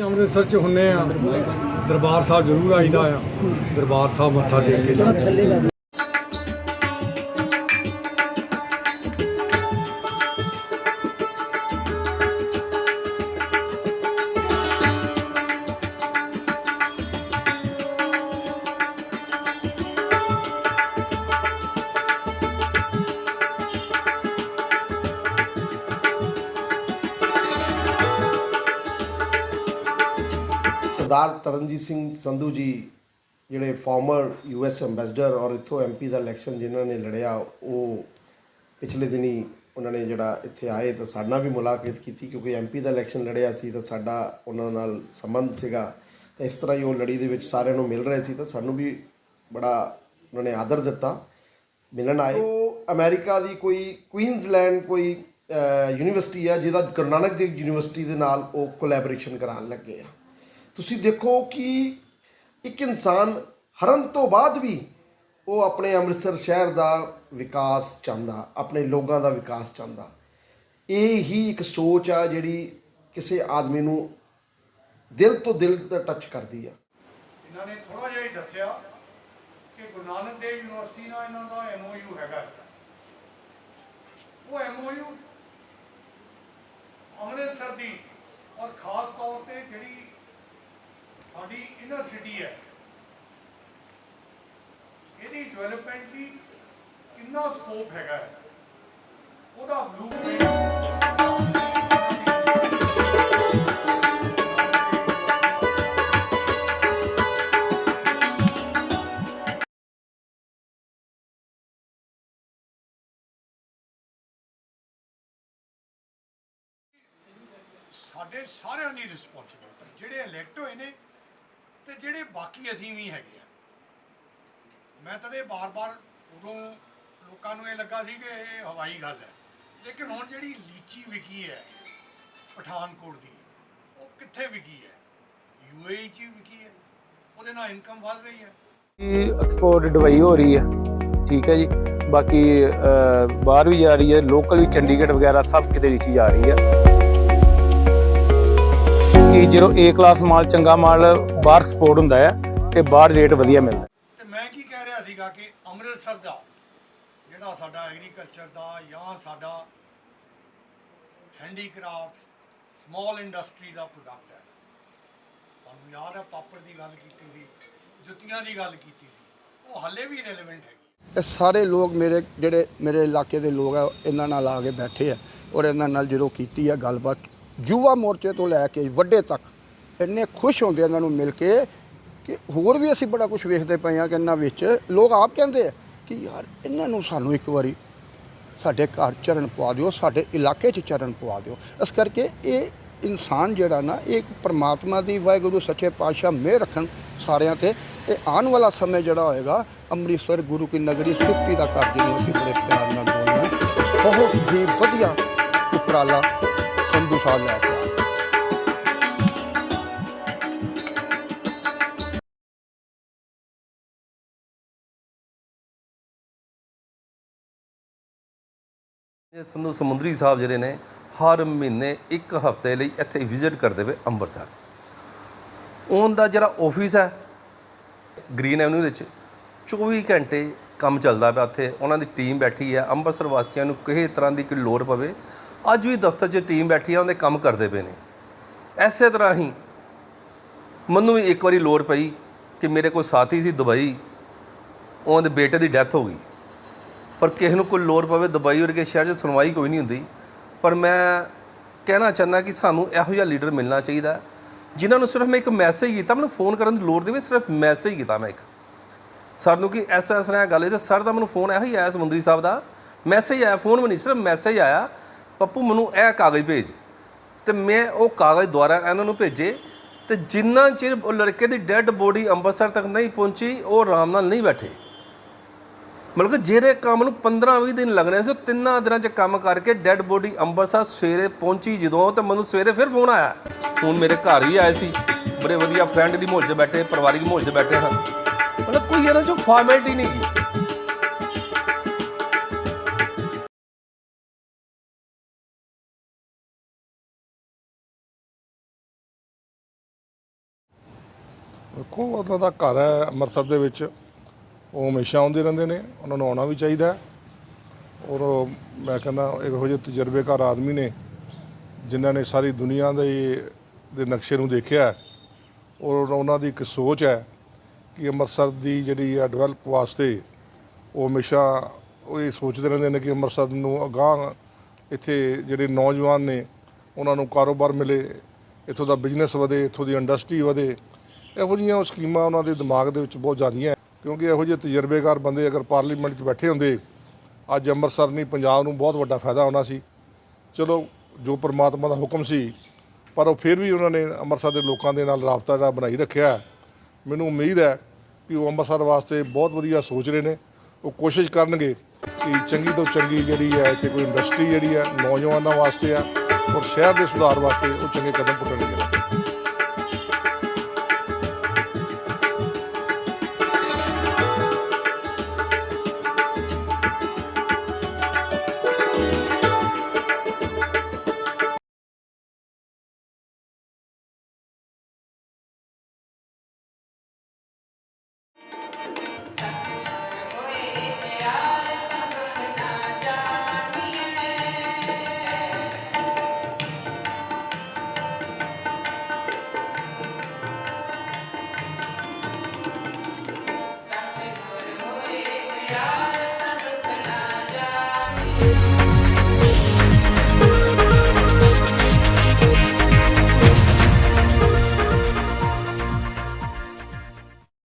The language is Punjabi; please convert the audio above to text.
ਅੰਮ੍ਰਿਤਸਰ ਚ ਹੁੰਨੇ ਆ। ਦਰਬਾਰ ਸਾਹਿਬ ਜ਼ਰੂਰ ਆਈਦਾ ਆ। ਦਰਬਾਰ ਸਾਹਿਬ ਮੱਥਾ ਟੇਕ ਕੇ ਜਾਂਦੇ ਸਰਦਾਰ ਤਰਨਜੀਤ ਸਿੰਘ ਸੰਧੂ ਜੀ ਜਿਹੜੇ ਫਾਰਮਰ ਯੂਐਸ ਐਮਬੈਸਡਰ ਔਰ ਇੱਥੋਂ ਐਮਪੀ ਦਾ ਇਲੈਕਸ਼ਨ ਜਿਨ੍ਹਾਂ ਨੇ ਲੜਿਆ ਉਹ ਪਿਛਲੇ ਦਿਨੀ ਉਹਨਾਂ ਨੇ ਜਿਹੜਾ ਇੱਥੇ ਆਏ ਤਾਂ ਸਾਡੇ ਨਾਲ ਵੀ ਮੁਲਾਕਾਤ ਕੀਤੀ ਕਿਉਂਕਿ ਐਮਪੀ ਦਾ ਇਲੈਕਸ਼ਨ ਲੜਿਆ ਸੀ ਤਾਂ ਸਾਡਾ ਉਹਨਾਂ ਨਾਲ ਸੰਬੰਧ ਸੀਗਾ। ਤਾਂ ਇਸ ਤਰ੍ਹਾਂ ਹੀ ਉਹ ਲੜੀ ਦੇ ਵਿੱਚ ਸਾਰਿਆਂ ਨੂੰ ਮਿਲ ਰਹੇ ਸੀ ਤਾਂ ਸਾਨੂੰ ਵੀ ਬੜਾ ਉਹਨਾਂ ਨੇ ਆਦਰ ਦਿੱਤਾ ਮਿਲਣ ਆਏ। ਉਹ ਅਮਰੀਕਾ ਦੀ ਕੋਈ ਕੁਈਨਜ਼ਲੈਂਡ ਕੋਈ ਯੂਨੀਵਰਸਿਟੀ ਆ ਜਿਹਦਾ ਗੁਰੂ ਨਾਨਕ ਦੇਵ ਯੂਨੀਵਰਸਿਟੀ ਦੇ ਨਾਲ ਉਹ ਕੋਲੈਬੋਰੇਸ਼ਨ ਕਰਾਉਣ ਲੱਗੇ ਆ। ਤੁਸੀਂ ਦੇਖੋ ਕਿ ਇੱਕ ਇਨਸਾਨ ਹਰਨ ਤੋਂ ਬਾਅਦ ਵੀ ਉਹ ਆਪਣੇ ਅੰਮ੍ਰਿਤਸਰ ਸ਼ਹਿਰ ਦਾ ਵਿਕਾਸ ਚਾਹੁੰਦਾ, ਆਪਣੇ ਲੋਕਾਂ ਦਾ ਵਿਕਾਸ ਚਾਹੁੰਦਾ ਇਹ ਹੀ ਇੱਕ ਸੋਚ ਆ ਜਿਹੜੀ ਕਿਸੇ ਆਦਮੀ ਨੂੰ ਦਿਲ ਤੋਂ ਦਿਲ ਤੇ ਟੱਚ ਕਰਦੀ ਆ ਇਹਨਾਂ ਨੇ ਥੋੜਾ ਜਿਹਾ ਹੀ ਦੱਸਿਆ ਕਿ ਗੁਰੂ ਨਾਨਕ ਦੇਵ ਯੂਨੀਵਰਸਿਟੀ ਨਾਲ ਇਹਨਾਂ ਦਾ ਐਮਓਯੂ ਹੈਗਾ ਹੈ। ਉਹ ਐਮਓਯੂ ਅੰਮ੍ਰਿਤਸਰ ਦੀ ਔਰ ਖਾਸ ਤੌਰ ਤੇ ਜਿਹੜੀ ਸਾਡੀ ਇਨਰ ਸਿਟੀ ਹੈ। ਇਹਦੀ ਡਿਵੈਲਪਮੈਂਟ ਦੀ ਕਿੰਨਾ ਸਕੋਪ ਹੈਗਾ ਉਹਦਾ ਬਲੂਪ੍ਰਿੰਟ ਸਾਡੇ ਸਾਰਿਆਂ ਦੀ ਰਿਸਪੌਂਸਿਬਿਲਟੀ ਜਿਹੜੇ ਇਲੈਕਟ ਹੋਏ ਨੇ ਤੇ ਜਿਹੜੇ ਬਾਕੀ ਅਸੀਂ ਵੀ ਹੈਗੇ ਆ। ਮੈਂ ਤਦੇ ਬਾਰ-ਬਾਰ ਉਦੋਂ ਲੋਕਾਂ ਨੂੰ ਇਹ ਲੱਗਾ ਸੀ ਕਿ ਇਹ ਹਵਾਈ ਗੱਲ ਹੈ। ਲੇਕਿਨ ਹੁਣ ਜਿਹੜੀ ਲੀਚੀ ਵਿਕੀ ਹੈ, ਪਠਾਨਕੋਟ ਦੀ, ਉਹ ਕਿੱਥੇ ਵਿਕੀ ਹੈ? ਯੂਏਈ ਚ ਵਿਕੀ ਹੈ। ਉਹਦੇ ਨਾਲ ਇਨਕਮ ਵੱਧ ਰਹੀ ਹੈ। ਐਕਸਪੋਰਟ ਦੁਬਈ ਹੋ ਰਹੀ ਹੈ। ਠੀਕ ਹੈ ਜੀ। ਬਾਕੀ ਬਾਹਰ ਵੀ ਜਾ ਰਹੀ ਹੈ। ਲੋਕਲ ਵੀ ਚੰਡੀਗੜ੍ਹ ਵਗੈਰਾ ਸਭ ਕਿਤੇ ਲੀਚੀ ਜਾ ਰਹੀ ਹੈ। ਕਿ ਜਦੋਂ A ਕਲਾਸ ਮਾਲ ਚੰਗਾ ਮਾਲ ਬਾਹਰ ਐਕਸਪੋਰਟ ਹੁੰਦਾ ਹੈ ਤੇ ਬਾਹਰ ਰੇਟ ਵਧੀਆ ਮਿਲਦਾ ਹੈ। ਤੇ ਮੈਂ ਕੀ ਕਹਿ ਰਿਹਾ ਸੀਗਾ ਕਿ ਅੰਮ੍ਰਿਤਸਰ ਦਾ ਜਿਹੜਾ ਸਾਡਾ ਐਗਰੀਕਲਚਰ ਦਾ ਜਾਂ ਸਾਡਾ ਹੈਂਡੀਕ੍ਰਾਫਟ ਸਮਾਲ ਇੰਡਸਟਰੀ ਦਾ ਪ੍ਰੋਡਕਟ ਹੈ ਤੁਹਾਨੂੰ ਯਾਦ ਹੈ ਪਾਪੜ ਦੀ ਗੱਲ ਕੀਤੀ ਸੀ ਜੁੱਤੀਆਂ ਦੀ ਗੱਲ ਕੀਤੀ ਸੀ ਉਹ ਹੱਲੇ ਵੀ ਰੈਲੇਵੈਂਟ ਹੈਗੀ ਇਹ ਸਾਰੇ ਲੋਕ ਮੇਰੇ ਜਿਹੜੇ ਮੇਰੇ ਇਲਾਕੇ ਦੇ ਲੋਕ ਆ ਇਹਨਾਂ ਨਾਲ ਆ ਕੇ ਬੈਠੇ ਆ ਔਰ ਇਹਨਾਂ ਨਾਲ ਜਦੋਂ ਕੀਤੀ ਆ ਗੱਲਬਾਤ ਯੁਵਾ ਮੋਰਚੇ ਤੋਂ ਲੈ ਕੇ ਵੱਡੇ ਤੱਕ ਇੰਨੇ ਖੁਸ਼ ਹੁੰਦੇ ਇਹਨਾਂ ਨੂੰ ਮਿਲ ਕੇ ਕਿ ਹੋਰ ਵੀ ਅਸੀਂ ਬੜਾ ਕੁਝ ਵੇਖਦੇ ਪਏ ਆ ਕਿ ਇਹਨਾਂ ਵਿੱਚ ਲੋਕ ਆਪ ਕਹਿੰਦੇ ਆ ਕਿ ਯਾਰ ਇਹਨਾਂ ਨੂੰ ਸਾਨੂੰ ਇੱਕ ਵਾਰੀ ਸਾਡੇ ਘਰ ਚਰਨ ਪਵਾ ਦਿਓ, ਸਾਡੇ ਇਲਾਕੇ 'ਚ ਚਰਨ ਪਵਾ ਦਿਓ। ਇਸ ਕਰਕੇ ਇਹ ਇਨਸਾਨ ਜਿਹੜਾ ਨਾ, ਇਹ ਪਰਮਾਤਮਾ ਦੀ ਵਾਹਿਗੁਰੂ, ਸੱਚੇ ਪਾਤਸ਼ਾਹ ਮਿਹਰ ਰੱਖਣ ਸਾਰਿਆਂ ਤੇ, ਇਹ ਆਉਣ ਵਾਲਾ ਸਮੇਂ ਜਿਹੜਾ ਹੋਏਗਾ, ਅੰਮ੍ਰਿਤਸਰ, ਗੁਰੂ ਕੀ ਨਗਰੀ, ਸਿੱਧੀ ਦਾ ਘਰ, ਜਿਹਨੂੰ ਅਸੀਂ ਬੜੇ ਪਿਆਰ ਨਾਲ ਬੋਲਦੇ ਬਹੁਤ ਹੀ ਵਧੀਆ ਉਪਰਾਲਾ ਸੰਧੂ ਸਾਹਿਬ ਲੈ ਕੇ ਆਏ ਇਹ ਸੰਧੂ ਸਮੁੰਦਰੀ ਸਾਹਿਬ ਜਿਹੜੇ ਨੇ, ਹਰ ਮਹੀਨੇ ਇੱਕ ਹਫ਼ਤੇ ਲਈ ਇੱਥੇ ਵਿਜ਼ਿਟ ਕਰਦੇ ਪਏ ਅੰਮ੍ਰਿਤਸਰ। ਉਹਨਾਂ ਦਾ ਜਿਹੜਾ ਆਫਿਸ ਹੈ ਗ੍ਰੀਨ ਐਵਨਿਊ ਵਿੱਚ 24 ਘੰਟੇ ਕੰਮ ਚੱਲਦਾ ਪਿਆ ਉੱਥੇ ਉਹਨਾਂ ਦੀ ਟੀਮ ਬੈਠੀ ਹੈ। ਅੰਮ੍ਰਿਤਸਰ ਵਾਸੀਆਂ ਨੂੰ ਕਿਸੇ ਤਰ੍ਹਾਂ ਦੀ ਕੋਈ ਲੋੜ ਪਵੇ ਅੱਜ ਵੀ ਦਫ਼ਤਰ 'ਚ ਟੀਮ ਬੈਠੀ ਆ, ਉਹਦੇ ਕੰਮ ਕਰਦੇ ਪਏ ਨੇ। ਐਸੇ ਤਰ੍ਹਾਂ ਹੀ ਮੈਨੂੰ ਵੀ ਇੱਕ ਵਾਰੀ ਲੋੜ ਪਈ ਕਿ ਮੇਰੇ ਕੋਲ ਸਾਥੀ ਸੀ ਦੁਬਈ, ਉਹਦੇ ਬੇਟੇ ਦੀ ਡੈਥ ਹੋ ਗਈ। ਪਰ ਕਿਸੇ ਨੂੰ ਕੋਈ ਲੋੜ ਪਵੇ ਦੁਬਈ ਵਰਗੇ ਸ਼ਹਿਰ 'ਚ ਸੁਣਵਾਈ ਕੋਈ ਨਹੀਂ ਹੁੰਦੀ। ਪਰ ਮੈਂ ਕਹਿਣਾ ਚਾਹੁੰਦਾ ਕਿ ਸਾਨੂੰ ਇਹੋ ਜਿਹਾ ਲੀਡਰ ਮਿਲਣਾ ਚਾਹੀਦਾ। ਜਿਨ੍ਹਾਂ ਨੂੰ ਸਿਰਫ ਮੈਂ ਇੱਕ ਮੈਸੇਜ ਕੀਤਾ, ਮੈਨੂੰ ਫੋਨ ਕਰਨ ਦੀ ਲੋੜ ਨਹੀਂ ਸਿਰਫ ਮੈਸੇਜ ਕੀਤਾ ਮੈਂ ਇੱਕ। ਸਰ ਨੂੰ ਕਿ ਐਸਾ ਐਸਾ ਗੱਲ ਹੈ ਤੇ ਸਰ ਦਾ ਮੈਨੂੰ ਫੋਨ ਇਹੋ ਹੀ ਆਇਆ ਸਮੁੰਦਰੀ ਸਾਹਿਬ ਦਾ। ਮੈਸੇਜ ਆਇਆ ਫੋਨ ਵੀ ਨਹੀਂ, ਸਿਰਫ ਮੈਸੇਜ ਆਇਆ ਪੱਪੂ ਮੈਨੂੰ ਇਹ ਕਾਗਜ਼ ਭੇਜ ਤੇ ਮੈਂ ਉਹ ਕਾਗਜ਼ ਦੁਆਰਾ ਇਹਨਾਂ ਨੂੰ ਭੇਜੇ ਤੇ ਜਿੰਨਾ ਚਿਰ ਉਹ ਲੜਕੇ ਦੀ ਡੈੱਡ ਬੋਡੀ ਅੰਮ੍ਰਿਤਸਰ ਤੱਕ ਨਹੀਂ ਪਹੁੰਚੀ, ਉਹ ਆਰਾਮ ਨਾਲ ਨਹੀਂ ਬੈਠੇ। ਮਤਲਬ ਕਿ ਜਿਹੜੇ ਕੰਮ ਨੂੰ 15-20 ਦਿਨ ਲੱਗਣੇ ਸੀ, ਉਹ ਤਿੰਨਾਂ ਦਿਨਾਂ 'ਚ ਕੰਮ ਕਰਕੇ ਡੈੱਡ ਬੋਡੀ ਅੰਮ੍ਰਿਤਸਰ ਸਵੇਰੇ ਪਹੁੰਚੀ ਜਦੋਂ ਤਾਂ ਮੈਨੂੰ ਸਵੇਰੇ ਫਿਰ ਫੋਨ ਆਇਆ। ਹੁਣ ਮੇਰੇ ਘਰ ਵੀ ਆਏ ਸੀ, ਬੜੇ ਵਧੀਆ ਫਰੈਂਡ ਦੀ ਮਾਹੌਲ 'ਚ ਬੈਠੇ, ਪਰਿਵਾਰਿਕ ਮਾਹੌਲ 'ਚ ਬੈਠੇ ਹਨ ਮਤਲਬ ਕੋਈ ਇਹਨਾਂ 'ਚ ਫਾਰਮੈਲਿਟੀ ਨਹੀਂ ਗੀ। ਦੇਖੋ ਉਹਨਾਂ ਦਾ ਘਰ ਹੈ ਅੰਮ੍ਰਿਤਸਰ ਦੇ ਵਿੱਚ। ਉਹ ਹਮੇਸ਼ਾ ਆਉਂਦੇ ਰਹਿੰਦੇ ਨੇ, ਉਹਨਾਂ ਨੂੰ ਆਉਣਾ ਵੀ ਚਾਹੀਦਾ ਹੈ। ਔਰ ਉਹ ਮੈਂ ਕਹਿੰਦਾ ਇਹੋ ਜਿਹੇ ਤਜਰਬੇਕਾਰ ਆਦਮੀ ਨੇ, ਜਿਨ੍ਹਾਂ ਨੇ ਸਾਰੀ ਦੁਨੀਆ ਦੇ ਦੇ ਨਕਸ਼ੇ ਨੂੰ ਦੇਖਿਆ ਔਰ ਉਹਨਾਂ ਦੀ ਇੱਕ ਸੋਚ ਹੈ ਕਿ ਅੰਮ੍ਰਿਤਸਰ ਦੀ ਜਿਹੜੀ ਹੈ ਡਿਵੈਲਪ ਵਾਸਤੇ ਉਹ ਹਮੇਸ਼ਾ ਉਹ ਇਹ ਸੋਚਦੇ ਰਹਿੰਦੇ ਨੇ ਕਿ ਅੰਮ੍ਰਿਤਸਰ ਨੂੰ ਅਗਾਂਹ ਇੱਥੇ ਜਿਹੜੇ ਨੌਜਵਾਨ ਨੇ, ਉਹਨਾਂ ਨੂੰ ਕਾਰੋਬਾਰ ਮਿਲੇ, ਇੱਥੋਂ ਦਾ ਬਿਜ਼ਨਸ ਵਧੇ, ਇੱਥੋਂ ਦੀ ਇੰਡਸਟਰੀ ਵਧੇ। ਇਹੋ ਜਿਹੀਆਂ ਸਕੀਮਾਂ ਉਹਨਾਂ ਦੇ ਦਿਮਾਗ ਦੇ ਵਿੱਚ ਬਹੁਤ ਜ਼ਿਆਦੀਆਂ ਹੈ, ਕਿਉਂਕਿ ਇਹੋ ਜਿਹੇ ਤਜਰਬੇਕਾਰ ਬੰਦੇ ਅਗਰ ਪਾਰਲੀਮੈਂਟ 'ਚ ਬੈਠੇ ਹੁੰਦੇ, ਅੱਜ ਅੰਮ੍ਰਿਤਸਰ ਨਹੀਂ, ਪੰਜਾਬ ਨੂੰ ਬਹੁਤ ਵੱਡਾ ਫਾਇਦਾ ਹੋਣਾ ਸੀ। ਚਲੋ, ਜੋ ਪ੍ਰਮਾਤਮਾ ਦਾ ਹੁਕਮ ਸੀ, ਪਰ ਉਹ ਫਿਰ ਵੀ ਉਹਨਾਂ ਨੇ ਅੰਮ੍ਰਿਤਸਰ ਦੇ ਲੋਕਾਂ ਦੇ ਨਾਲ ਰਾਬਤਾ ਜਿਹੜਾ ਬਣਾਈ ਰੱਖਿਆ ਮੈਨੂੰ ਉਮੀਦ ਹੈ ਕਿ ਉਹ ਅੰਮ੍ਰਿਤਸਰ ਵਾਸਤੇ ਬਹੁਤ ਵਧੀਆ ਸੋਚ ਰਹੇ ਨੇ। ਉਹ ਕੋਸ਼ਿਸ਼ ਕਰਨਗੇ ਕਿ ਚੰਗੀ ਤੋਂ ਚੰਗੀ ਜਿਹੜੀ ਹੈ, ਇੱਥੇ ਕੋਈ ਇੰਡਸਟਰੀ ਜਿਹੜੀ ਹੈ, ਨੌਜਵਾਨਾਂ ਵਾਸਤੇ ਆ ਔਰ ਸ਼ਹਿਰ ਦੇ ਸੁਧਾਰ ਵਾਸਤੇ ਉਹ ਚੰਗੇ ਕਦਮ ਪੁੱਟਣਗੇ। ਹੋਏ ਤਿਆਰ